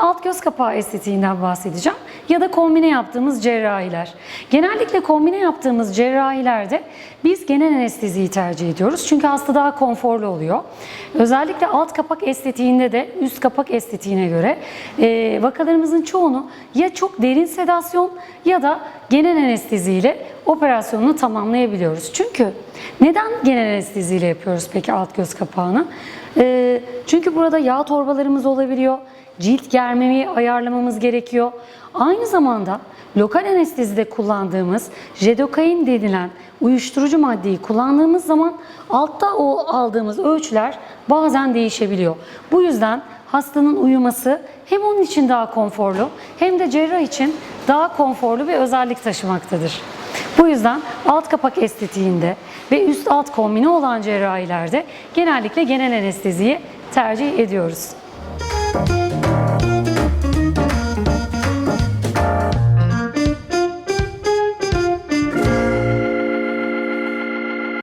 alt göz kapağı estetiğinden bahsedeceğim ya da kombine yaptığımız cerrahiler. Genellikle kombine yaptığımız cerrahilerde biz genel anesteziyi tercih ediyoruz. Çünkü hasta daha konforlu oluyor. Özellikle alt kapak estetiğinde de üst kapak estetiğine göre e, vakalarımızın çoğunu ya çok derin sedasyon ya da genel anesteziyle operasyonunu tamamlayabiliyoruz. Çünkü neden genel anesteziyle yapıyoruz peki alt göz kapağını? E, çünkü burada yağ torbalarımız olabiliyor. Cilt germeyi ayarlamamız gerekiyor. Aynı zamanda lokal anestezide kullandığımız jedokain denilen uyuşturucu maddeyi kullandığımız zaman altta o aldığımız ölçüler bazen değişebiliyor. Bu yüzden hastanın uyuması hem onun için daha konforlu hem de cerrah için daha konforlu bir özellik taşımaktadır. Bu yüzden alt kapak estetiğinde ve üst alt kombine olan cerrahilerde genellikle genel anesteziyi tercih ediyoruz.